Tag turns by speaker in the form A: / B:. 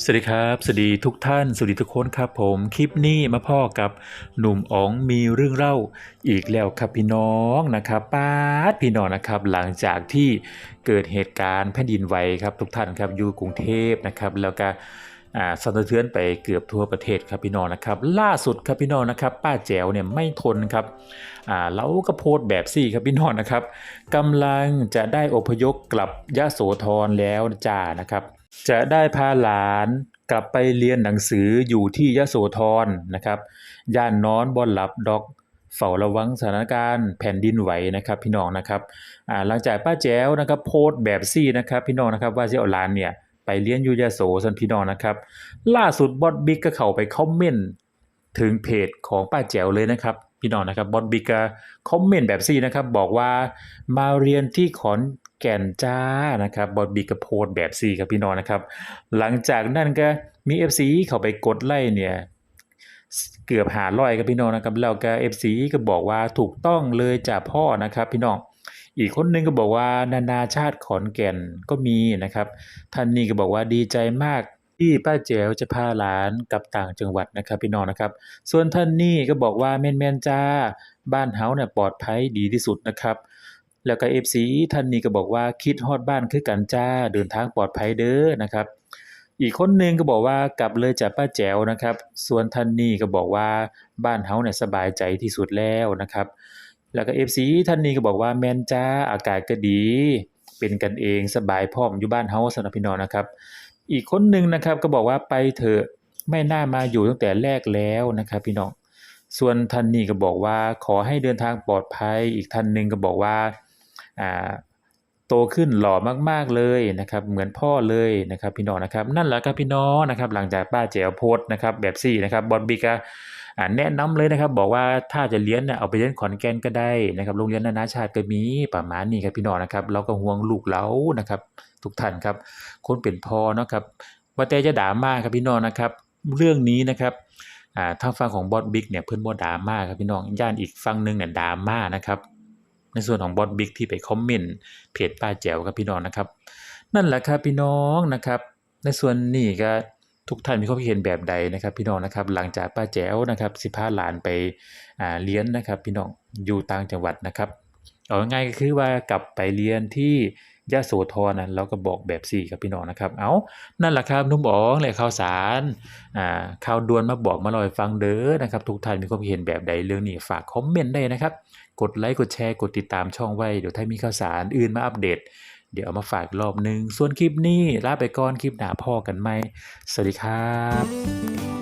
A: สวัสดีครับ สวัสดีทุกท่าน สวัสดีทุกคนครับผม คลิปนี้มาพ่อกับหนุ่มอ๋องมีเรื่องเล่าอีกแล้วครับพี่น้องนะครับป้าดพี่น้องนะครับ หลังจากที่เกิดเหตุการณ์แผ่นดินไหวครับทุกท่านครับอยู่กรุงเทพนะครับแล้วก็สั่นสะเทือนไปเกือบทั่วประเทศครับพี่น้องนะครับ ล่าสุดครับพี่น้องนะครับ ป้าแจ๋วเนี่ยไม่ทนครับอ่าแล้วก็โพสต์แบบสี่ครับพี่น้องนะครับกำลังจะได้อพยพกลับยะโสธรแล้วจ้านะครับ จะได้พาหลานกลับไปเรียนหนังสืออยู่ที่ยโสธรนะครับ ย่านนอนบอนหลับดอกเฝ้าระวังสถานการณ์แผ่นดินไหวนะครับ พี่น้องนะครับหลังจากป้าแจ๋วนะครับ โพสต์แบบซี่นะครับ พี่น้องนะครับว่าสิเอาหลานเนี่ยไปเรียนอยู่ยโสสันพี่น้องนะครับ ล่าสุดบอสบิ๊กก็เข้าไปคอมเมนต์ถึงเพจของป้าแจ๋วเลยนะครับ พี่น้องนะครับบอสบิ๊กก็คอมเมนต์แบบซี่นะครับบอกว่ามาเรียนที่ขอนแก่นจ้านะครับบอสบิ๊กก็โพสแบบซี่ครับพี่น้องนะครับ หลังจากนั้นก็มี FC เขาไปกดไล่เนี่ยเกือบหาร้อยครับพี่น้องนะครับแล้วก็ FC ก็บอกว่าถูกต้องเลยจ้าพ่อนะครับพี่น้องอีกคนนึงก็บอกว่านานาชาติขอนแก่นก็มีนะครับท่านนี้ก็บอกว่าดีใจมาก ที่ป้าแจ๋วจะพาหลานกลับต่างจังหวัดนะครับพี่น้องนะครับ ส่วนท่านนี้ก็บอกว่าแม่นๆจ้า บ้านเฮาเนี่ยปลอดภัยดีที่สุดนะครับ แล้วก็ FC ท่านนี้ก็บอกว่าคิดฮอดบ้านคือกันจ้าเดินทางปลอดภัยเด้อนะครับ อีกคนหนึงก็บอกว่ากลับเลยจากป้าแจ๋วนะครับ ส่วนท่านนี้ก็บอกว่าบ้านเฮาเนี่ยสบายใจที่สุดแล้วนะครับ แล้วก็ FC ท่านนี้ก็บอกว่าแม่นจ้าอากาศก็ดีเป็นกันเองสบายพร้อมอยู่บ้านเฮาสำหรับพี่น้องนะครับ อีกคนหนึ่งนะครับก็บอกว่าไปเถอะไม่น่ามาอยู่ตั้งแต่แรกแล้วนะครับ พี่น้องส่วนท่านนี้ก็บอกว่าขอให้เดินทางปลอดภัย อีกท่านหนึ่งก็บอกว่าอ่า โตขึ้นหล่อมากๆเลยนะครับเหมือนพ่อเลยนะครับพี่น้องนะครับนั่นแหละครับพี่น้องนะครับหลังจากป้าแจ๋วโพสต์นะครับแบบซี่นะครับบอลบิกก็อ่าแนะนำเลยนะครับบอกว่าถ้าจะเรียนเนี่ยเอาไปเรียนขอนแก่นก็ได้นะครับโรงเรียนนานาชาติก็มีประมาณนี้ครับพี่น้องนะครับเราก็ห่วงลูกเรานะครับ ทุกท่านครับ คนเป็นพ่อเนาะครับว่าแต่จะด่ามากครับพี่น้องนะครับ เรื่องนี้นะครับอ่าทางฝั่งของบอสบิ๊กเนี่ยเพิ่อนบ่ด่ามาครับพี่น้องย่านอีกฝั่งหนึงเนี่ยด่ามานะครับ ในส่วนของบอสบิ๊กที่ไปคอมเมนต์เพจป้าแจ๋วครับพี่น้องนะครับ นั่นแหละครับพี่น้องนะครับ ในส่วนนี้ก็ทุกท่านมีความคิดเห็นแบบใดนะครับพี่น้องนะครับ หลังจากป้าแจ๋วนะครับสิพาหลานไปอ่าเรียนนะครับ พี่น้องอยู่ต่างจังหวัดนะครับเอาง่ายก็คือว่ากลับไปเรียนที่ ยะโสธรนะเราก็บอกแบบสี่ครับพี่น้องนะครับ เอานั่นแหละครับนุ่มอ๋องเลยข่าวสารอ่าข่าวด่วนมาบอกมาลอยฟังเด้อนะครับทุกท่านมีความเห็นแบบใดเรื่องนี้ฝากคอมเมนต์ได้นะครับ กดไลค์กดแชร์กดติดตามช่องไว้เดี๋ยวถ้ามีข่าวสารอื่นมาอัปเดต เดี๋ยวเอามาฝากอีกรอบหนึ่งส่วนคลิปนี้ลาไปก่อนคลิปหน้าพ่อกันไหมสวัสดีครับ